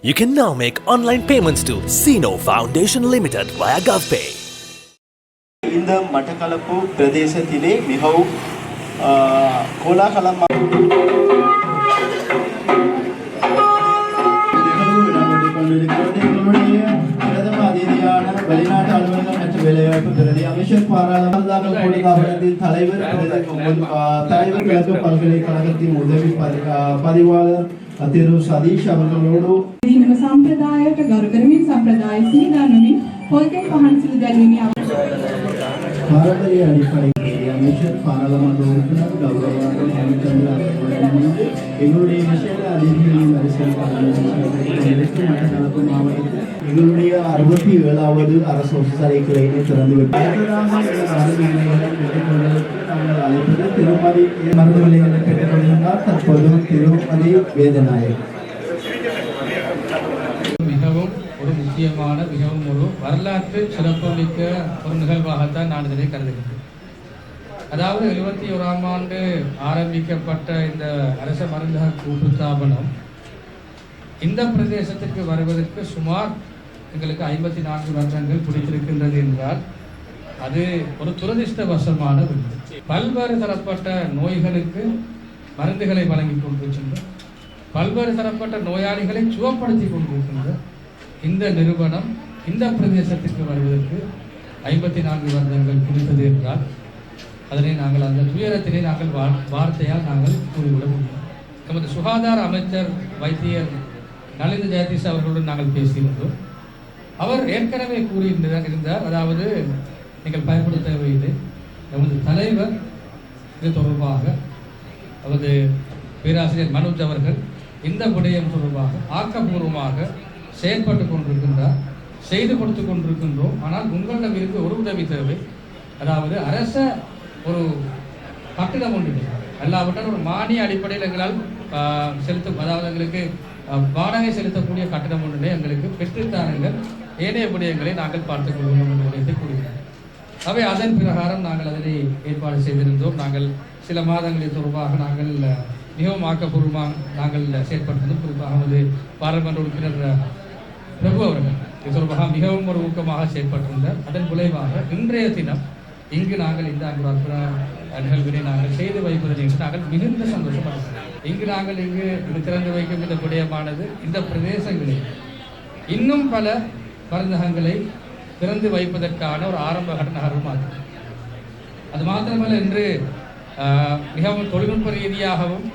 You can now make online payments to Sino Foundation Limited via GovPay. இந்த மட்டக்களப்பு பிரதேசத்திலே மிகவும் ஆ, கோலாகலமாக நிகழ்வு இடம்பெற்றுக் கொண்டிருக்கிறது. எங்களுடைய பிரதம அதிதியான வெளிநாட்டு அலுவலகம் மற்றும் வேலைவாய்ப்பு பிரதி அமைச்சர் பாராளுமன்ற கூட்டத்தாபனத்தின் தலைவர் பிரதி- ஆ, தலைவர் கிழக்கு பல்கலைக்கழகத்தின் உதவி பதி- ஆ, பதிவாளர் திரு சதீஷ் அவர்களோடு මෙම සම්ප්‍රදායට ගරු කරමින් සම්ප්‍රදාය සීදානමින් පොල්තෙල් පහන් සිදු දැල්වීමේ பாரம்பரிய அடிப்படையில் அமைச்சர் பாராளுமன்ற உறுப்பினர் கௌரவாளர் ஹேமச்சந்திரா அவர்களுடன் இணைந்து எங்களுடைய விசேட அதிதிகளின் வரிசையில் கொண்டிருக்கும் மட்டக்களப்பு மாவட்டத்தில் எங்களுடைய அறுபத்தி ஏழாவது அரசு ஒசரை கிளையினை திறந்து விட்டோம் அடுத்ததாக இந்த மருந்து நிலையங்களை பெற்றுக்கொள்வதற்கு நாங்கள் அழைப்பது திருமதி மருந்து நிலையங்களை பெற்றுக்கொள்கின்றார் தற்போது திருமதி வேதநாயகம் மிகவும் ஒரு முக்கியமான மிகவும் ஒரு வரலாற்று சிறப்புமிக்க ஒரு நிகழ்வாகத்தான் நான் இதனை கருதுகிறேன். அதாவது எழுபத்தி ஓராம் ஆண்டு ஆரம்பிக்கப்பட்ட இந்த அரச மருந்தக கூட்டுத்தாபனம் இந்த பிரதேசத்திற்கு வருவதற்கு சுமார் எங்களுக்கு ஐம்பத்தி நான்கு வருடங்கள் பிடித்திருக்கின்றது என்றால் அது ஒரு துரதிருஷ்டவசமான விருது பல்வேறு தரப்பட்ட நோய்களுக்கு மருந்துகளை வழங்கி கொண்டிருக்கின்ற பல்வேறு தரப்பட்ட நோயாளிகளை சுகப்படுத்தி கொண்டிருக்கின்ற இந்த நிறுவனம் இந்த பிரதேசத்திற்கு வருவதற்கு ஐம்பத்தி நான்கு வருடங்கள் பிடித்தது என்றால் அதனை நாங்கள் அந்த துயரத்தினை நாங்கள் வா- வார்த்தையால் நாங்கள் கூறிவிட முடியும். நமது சுகாதார அமைச்சர் வைத்தியர் நலிந்த ஜெயதீஷ் அவர்களுடன் நாங்கள் பேசியிருந்தோம். அவர் ஏற்கனவே கூறியிருந்தார் இருந்தார். அதாவது நீங்கள் பயப்பட தேவையில்லை. நமது தலைவர் இது தொடர்பாக அதாவது பேராசிரியர் மனோஜ் அவர்கள் இந்த விடயம் தொடர்பாக ஆக்கப்பூர்வமாக செயல்பட்டு கொண்டிருக்கின்றார் செய்து கொடுத்து கொண்டிருக்கின்றோம். ஆனால் உங்களிடம் இருந்து ஒரு உதவி தேவை. அதாவது அரச ஒரு கட்டிடம் ஒன்று இல்லை. அல்லாவிட்டால் ஒரு மானிய அடிப்படையில் எங்களால் செலுத்தும் அதாவது எங்களுக்கு வாடகை செலுத்தக்கூடிய கட்டிடம் ஒன்றினை எங்களுக்கு பெற்றுத்தாருங்கள் ஏனைய விடயங்களை நாங்கள் பார்த்துக் கொள்வோம் என்ற விடயத்தை கூறுகிறோம் அவை அதன் பிரகாரம் நாங்கள் அதனை ஏற்பாடு செய்திருந்தோம். நாங்கள் சில மாதங்களின் தொடர்பாக நாங்கள் மிகவும் ஆக்கப்பூர்வமாக நாங்கள் செயற்பட்டிருந்தோம் குறிப்பாக நமது பாராளுமன்ற உறுப்பினர் பிரபு அவர்கள். இது தொடர்பாக மிகவும் ஒரு ஊக்கமாக செயற்பட்டிருந்தார். அதன் விளைவாக இன்றைய தினம் இங்கு நாங்கள் இந்த அன்பு நிகழ்வினை நாங்கள் செய்து வைப்பது என்று நாங்கள் மிகுந்த சந்தோஷப்படுகிறோம் இங்கு நாங்கள் இங்கு இது திறந்து வைக்கும் இந்த விடயமானது இந்த பிரதேசங்களில் இன்னும் பல மருந்தகங்களை திறந்து வைப்பதற்கான ஒரு ஆரம்ப கட்ட நகரமாகும் அது மாத்திரமல்ல இன்று மிகவும் தொழில்நுட்ப ரீதியாகவும்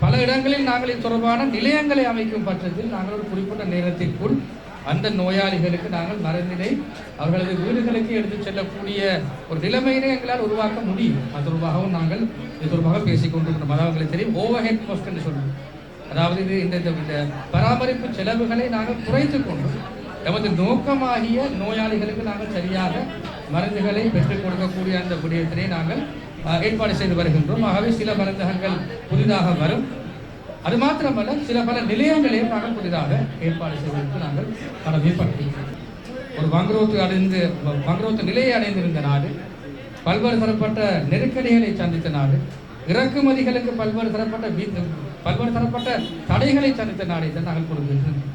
பல இடங்களில் நாங்கள் இது தொடர்பான நிலையங்களை அமைக்கும் பட்சத்தில் நாங்கள் ஒரு குறிப்பிட்ட நேரத்திற்குள் அந்த நோயாளிகளுக்கு நாங்கள் மருந்தினை அவர்களது வீடுகளுக்கு எடுத்துச் செல்லக்கூடிய ஒரு நிலைமையினை எங்களால் உருவாக்க முடியும். அது தொடர்பாகவும் நாங்கள் இது தொடர்பாக பேசிக் கொண்டிருக்கிறோம் அதாவது உங்களுக்கு தெரியும் ஓவர் ஹெட் காஸ்ட் என்று சொல்லுவோம். அதாவது இது இந்த இந்த- பராமரிப்பு செலவுகளை நாங்கள் குறைத்து கொண்டு நமது நோக்கமாகிய நோயாளிகளுக்கு நாங்கள் சரியாக மருந்துகளை பெற்றுக் கொடுக்கக்கூடிய அந்த விடயத்தினை நாங்கள் ஏற்பாடு செய்து வருகின்றோம். ஆகவே சில மருந்தகங்கள் புதிதாக வரும். அது மாத்திரமல்ல சில பல நிலையங்களையும் நாங்கள் புதிதாக ஏற்பாடு செய்வதற்கு நாங்கள் கடமைப்பட்டிருக்கிறோம் ஒரு வங்குரோத்து அடைந்து வங்குரோத்து நிலையை அடைந்திருந்த நாடு பல்வேறு தரப்பட்ட நெருக்கடிகளை சந்தித்த நாடு இறக்குமதிகளுக்கு பல்வேறு தரப்பட்ட பல்வேறு தரப்பட்ட தடைகளை சந்தித்த நாடை தான் நாங்கள் கொடுத்திருக்கிறோம்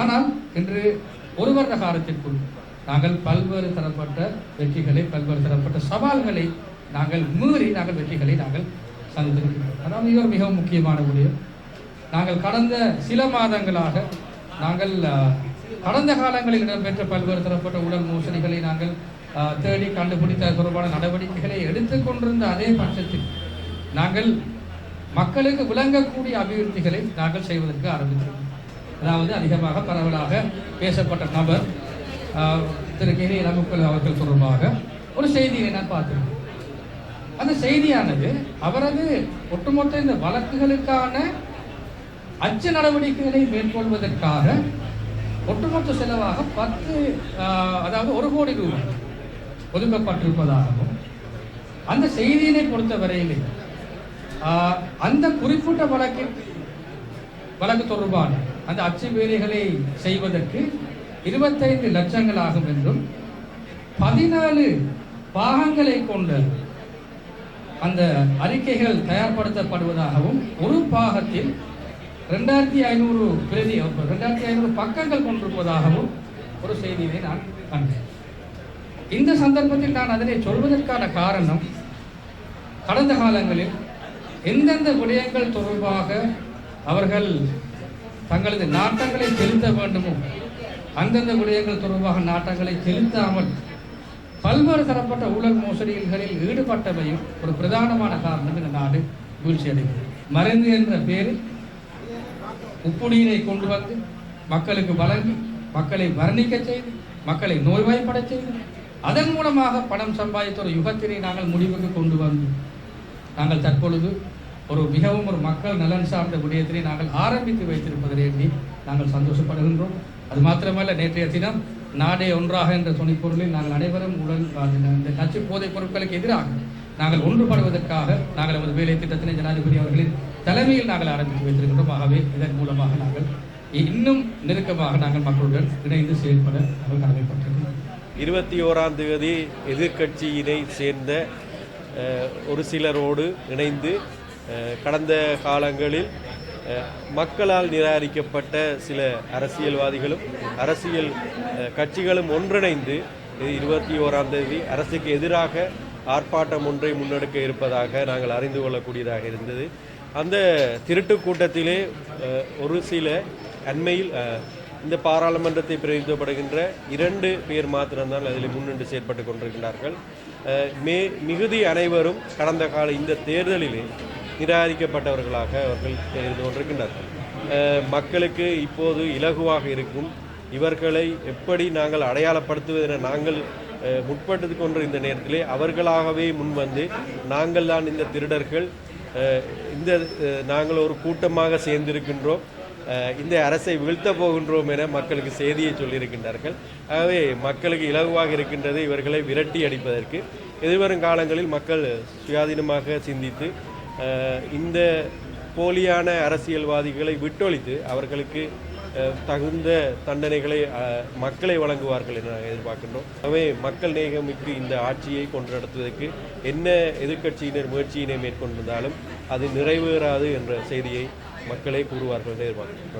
ஆனால் இன்று ஒரு வருட காலத்திற்குள் நாங்கள் பல்வேறு தரப்பட்ட வெற்றிகளை பல்வேறு தரப்பட்ட சவால்களை நாங்கள் மீறி நாங்கள் வெற்றிகளை நாங்கள் சந்தித்திருக்கிறோம். அதாவது இவர் மிகவும் முக்கியமான ஊழியர் நாங்கள் கடந்த சில மாதங்களாக நாங்கள் கடந்த காலங்களில் இடம்பெற்ற பல்வேறு தரப்பட்ட உடல் மோசடிகளை நாங்கள் தேடி கண்டுபிடித்த தொடர்பான நடவடிக்கைகளை எடுத்துக்கொண்டிருந்த அதே பட்சத்தில் நாங்கள் மக்களுக்கு விளங்கக்கூடிய அபிவிருத்திகளை நாங்கள் செய்வதற்கு ஆரம்பித்தோம் அதாவது அதிகமாக பரவலாக பேசப்பட்ட நபர் திரு கே ரமுக்கல் அவர்கள் தொடர்பாக ஒரு செய்தியை நான் பார்த்துருக்கேன் அந்த செய்தியானது அவரது ஒட்டுமொத்த இந்த வழக்குகளுக்கான அச்சு நடவடிக்கைகளை மேற்கொள்வதற்காக ஒட்டுமொத்த செலவாக பத்து அதாவது ஒரு கோடி ரூபாய் ஒதுக்கப்பட்டிருப்பதாகவும் அந்த செய்தியினை பொறுத்தவரையிலே அந்த குறிப்பிட்ட வழக்கில் வழக்கு தொடர்பான அந்த அச்சு வேலைகளை செய்வதற்கு இருபத்தைந்து லட்சங்கள் ஆகும் என்றும் பதினாலு பாகங்களை கொண்ட அந்த அறிக்கைகள் தயார்படுத்தப்படுவதாகவும் ஒரு பாகத்தில் ரெண்டாயிரத்தி ஐநூறு பிரதி ரெண்டாயிரத்தி ஐநூறு பக்கங்கள் கொண்டிருப்பதாகவும் ஒரு செய்தியை நான் கண்டேன். இந்த சந்தர்ப்பத்தில் நான் அதனை சொல்வதற்கான காரணம் கடந்த காலங்களில் எந்தெந்த விடயங்கள் தொடர்பாக அவர்கள் தங்களது நாட்டங்களை செலுத்த வேண்டுமோ அந்தந்த விடயங்கள் தொடர்பாக நாட்டங்களை செலுத்தாமல் பல்வேறு தரப்பட்ட ஊழல் மோசடிகளில் ஈடுபட்டவையும் ஒரு பிரதானமான காரணம் இந்த நாடு வீழ்ச்சி அடைகிறது மருந்து என்ற பேரில் உப்பு நீரை கொண்டு வந்து மக்களுக்கு வழங்கி மக்களை வர்ணிக்க செய்து மக்களை நோய்வாய்ப்பட செய்து அதன் மூலமாக பணம் சம்பாதித்த ஒரு யுகத்தினை நாங்கள் முடிவுக்கு கொண்டு வந்து நாங்கள் தற்பொழுது ஒரு மிகவும் ஒரு மக்கள் நலன் சார்ந்த விடயத்தினை நாங்கள் ஆரம்பித்து வைத்திருப்பதை எண்ணி நாங்கள் சந்தோஷப்படுகின்றோம். அது மாத்திரமல்ல நேற்றைய தினம் நாடே ஒன்றாக என்ற துணைப்பொருளில் நாங்கள் அனைவரும் உடன் இந்த நச்சு போதைப் பொருட்களுக்கு எதிராக நாங்கள் ஒன்றுபடுவதற்காக நாங்கள் நமது வேலை திட்டத்தினை ஜனாதிபதி அவர்களின் தலைமையில் நாங்கள் ஆரம்பித்து வைத்திருக்கின்றோம் ஆகவே இதன் மூலமாக நாங்கள் இன்னும் நெருக்கமாக நாங்கள் மக்களுடன் இணைந்து செயல்பட நாங்கள் கடமைப்பட்டிருக்கிறோம். இருபத்தி ஓராம் தேதி எதிர்கட்சியினை சேர்ந்த ஒரு சிலரோடு இணைந்து கடந்த காலங்களில் மக்களால் நிராகரிக்கப்பட்ட சில அரசியல்வாதிகளும் அரசியல் கட்சிகளும் ஒன்றிணைந்து இருபத்தி ஓராம் தேதி அரசுக்கு எதிராக ஆர்ப்பாட்டம் ஒன்றை முன்னெடுக்க இருப்பதாக நாங்கள் அறிந்து கொள்ளக்கூடியதாக இருந்தது. அந்த திருட்டு கூட்டத்திலே ஒரு சில அண்மையில் இந்த பாராளுமன்றத்தை பிரதிநிதிப்படுகின்ற இரண்டு பேர் மாத்திரம்தான் அதில் முன்னின்று செயற்பட்டு கொண்டிருக்கின்றார்கள். மே மிகுதி அனைவரும் கடந்த கால இந்த தேர்தலிலே நிராகரிக்கப்பட்டவர்களாக அவர்கள் இருந்து கொண்டிருக்கின்றார்கள் மக்களுக்கு இப்போது இலகுவாக இருக்கும் இவர்களை எப்படி நாங்கள் அடையாளப்படுத்துவதென நாங்கள் முற்பட்டது முற்பட்டு இந்த நேரத்திலே அவர்களாகவே முன்வந்து நாங்கள் தான் இந்த திருடர்கள் இந்த நாங்கள் ஒரு கூட்டமாக சேர்ந்திருக்கின்றோம் இந்த அரசை வீழ்த்த போகின்றோம் என மக்களுக்கு செய்தியை சொல்லியிருக்கின்றார்கள். ஆகவே மக்களுக்கு இலகுவாக இருக்கின்றது இவர்களை விரட்டி அடிப்பதற்கு. எதிர்வரும் காலங்களில் மக்கள் சுயாதீனமாக சிந்தித்து இந்த போலியான அரசியல்வாதிகளை விட்டொழித்து அவர்களுக்கு தகுந்த தண்டனைகளை மக்களை வழங்குவார்கள் என நாங்கள் எதிர்பார்க்கின்றோம். அவை மக்கள் நேகமிக்கு இந்த ஆட்சியை கொண்டு நடத்துவதற்கு என்ன எதிர்க்கட்சியினர் முயற்சியினை மேற்கொண்டிருந்தாலும் அது நிறைவேறாது என்ற செய்தியை மக்களே கூறுவார்கள் என எதிர்பார்க்கிறோம்.